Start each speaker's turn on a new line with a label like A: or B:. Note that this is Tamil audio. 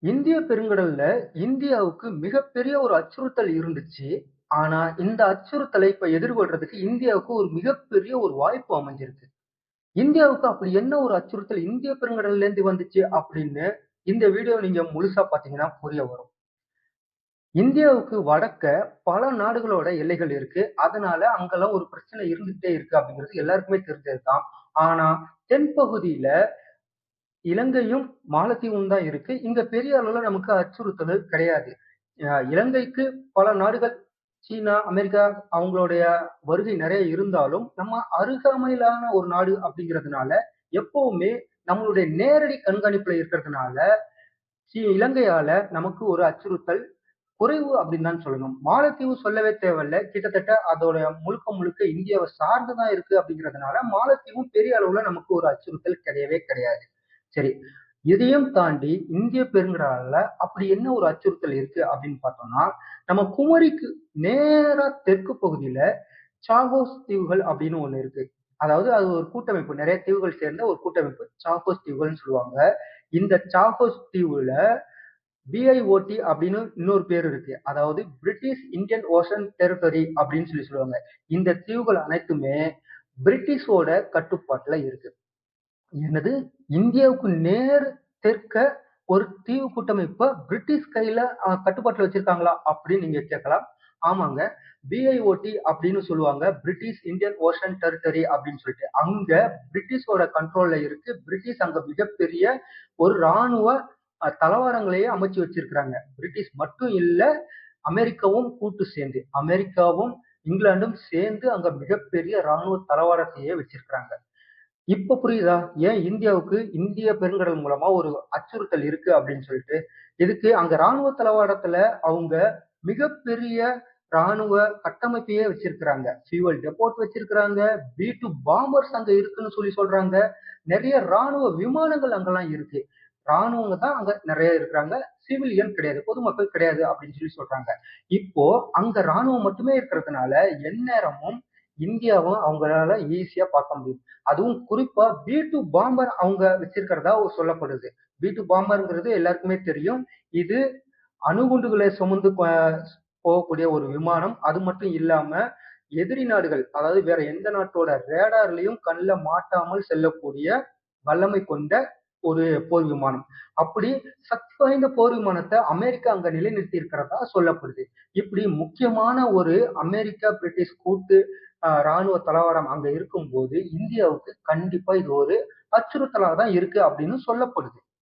A: இந்திய பெருங்கடல்ல இந்தியாவுக்கு மிகப்பெரிய ஒரு அச்சுறுத்தல் இருந்துச்சு. ஆனா, இந்த அச்சுறுத்தலை இப்ப எதிர்கொள்றதுக்கு இந்தியாவுக்கு ஒரு மிகப்பெரிய ஒரு வாய்ப்பு அமைஞ்சிருக்கு. இந்தியாவுக்கு அப்படி என்ன ஒரு அச்சுறுத்தல் இந்திய பெருங்கடல்ல இருந்து வந்துச்சு அப்படின்னு இந்த வீடியோ நீங்க முழுசா பார்த்தீங்கன்னா புரிய வரும். இந்தியாவுக்கு வடக்க பல நாடுகளோட எல்லைகள் இருக்கு. அதனால அங்கெல்லாம் ஒரு பிரச்சனை இருந்துகிட்டே இருக்கு அப்படிங்கிறது எல்லாருக்குமே தெரிஞ்சதுதான். ஆனா, தென்பகுதியில இலங்கையும், மாலத்தீவும் தான் இருக்கு. இங்க பெரிய அளவுல நமக்கு அச்சுறுத்தல் கிடையாது. இலங்கைக்கு பல நாடுகள் சீனா, அமெரிக்கா அவங்களுடைய வருகை நிறைய இருந்தாலும், நம்ம அருகாமையிலான ஒரு நாடு அப்படிங்கிறதுனால, எப்பவுமே நம்மளுடைய நேரடி கண்காணிப்புல இருக்கிறதுனால, இலங்கையால நமக்கு ஒரு அச்சுறுத்தல் குறைவு அப்படின்னு தான் சொல்லணும். மாலத்தீவு சொல்லவே தேவையில்ல. கிட்டத்தட்ட அதோட முழுக்க முழுக்க இந்தியாவை சார்ந்து தான் இருக்கு அப்படிங்கிறதுனால, மாலத்தீவும் பெரிய அளவுல நமக்கு ஒரு அச்சுறுத்தல் கிடையவே கிடையாது. சரி. இதையும் தாண்டி இந்திய பெருங்கடல்ல அப்படி என்ன ஒரு அச்சுறுத்தல் இருக்கு அப்படின்னு பார்த்தோம்னா, நம்ம குமரிக்கு நேரா தெற்கு பகுதியில சாகோஸ் தீவுகள் அப்படின்னு ஒண்ணு இருக்கு. அதாவது அது ஒரு கூட்டமைப்பு. நிறைய தீவுகள் சேர்ந்த ஒரு கூட்டமைப்பு. சாகோஸ் தீவுகள்னு சொல்லுவாங்க. இந்த சாகோஸ் தீவுல பிஐஓடி அப்படின்னு இன்னொரு பேர் இருக்கு. அதாவது பிரிட்டிஷ் இந்தியன் ஓஷன் டெரிட்டரி அப்படின்னு சொல்லி சொல்லுவாங்க. இந்த தீவுகள் அனைத்துமே பிரிட்டிஷோட கட்டுப்பாட்டுல இருக்கு. என்னது? இந்தியாவுக்கு நேர் தெற்க ஒரு தீவு கூட்டமைப்ப பிரிட்டிஷ் கையில கட்டுப்பாட்டில் கட்டுப்பாட்டுல வச்சிருக்காங்களா? அப்படின்னு நீங்க கேட்கலாம். ஆமாங்க. பிஐஓடி அப்படின்னு சொல்லுவாங்க. பிரிட்டிஷ் இந்தியன் ஓஷன் டெரிட்டரி அப்படின்னு சொல்லிட்டு. அங்க பிரிட்டிஷோட கண்ட்ரோல்ல இருக்கு. பிரிட்டிஷ் அங்க மிகப்பெரிய ஒரு ராணுவ தலவாரங்களையே அமைச்சு வச்சிருக்கிறாங்க. பிரிட்டிஷ் மட்டும் இல்ல, அமெரிக்காவும் கூட்டு சேர்ந்து. அமெரிக்காவும், இங்கிலாந்தும் சேர்ந்து அங்க மிகப்பெரிய ராணுவ தலவாரத்தையே வச்சிருக்கிறாங்க. இப்ப புரியுதா? ஏன் இந்தியாவுக்கு இந்திய பெருங்கடல் மூலமா ஒரு அச்சுறுத்தல் இருக்கு அப்படின்னு சொல்லிட்டு. இதுக்கு அங்க ராணுவ தளவாடத்துல அவங்க மிகப்பெரிய ராணுவ கட்டமைப்பையே வச்சிருக்கிறாங்க. ஃபியூவல் டெப்போட் வச்சிருக்கிறாங்க. பி டு பாம்பர்ஸ் அங்க இருக்குன்னு சொல்லி சொல்றாங்க. நிறைய ராணுவ விமானங்கள் அங்கெல்லாம் இருக்கு. ராணுவங்க தான் அங்க நிறைய இருக்கிறாங்க. சிவிலியன் கிடையாது. பொதுமக்கள் கிடையாது அப்படின்னு சொல்லி சொல்றாங்க. இப்போ அங்க ராணுவம் மட்டுமே இருக்கிறதுனால எந்நேரமும் இந்தியாவும் அவங்களால ஈஸியா பார்க்க முடியும். அதுவும் குறிப்பா பி 2 பாம்பர் அவங்க வச்சிருக்கிறதா சொல்லப்படுது. பி 2 பாம்பர்ங்கிறது எல்லாருக்குமே தெரியும். இது அணுகுண்டுகளை சுமந்து போகக்கூடிய ஒரு விமானம். அது மட்டும் இல்லாம எதிரி நாடுகள், அதாவது வேற எந்த நாட்டோட ரேடார்லயும் கண்ணில் மாட்டாமல் செல்லக்கூடிய வல்லமை கொண்ட ஒரு போர் விமானம். அப்படி சக்தி வாய்ந்த போர் விமானத்தை அமெரிக்கா அங்க நிலைநிறுத்தி இருக்கிறதா சொல்லப்படுது. இப்படி முக்கியமான ஒரு அமெரிக்கா, பிரிட்டிஷ் கூட்டு ராணுவ தளவாடம் அங்க இருக்கும்போது, இந்தியாவுக்கு கண்டிப்பா இது ஒரு அச்சுறுத்தலா தான் இருக்கு அப்படின்னு சொல்லப்படுது.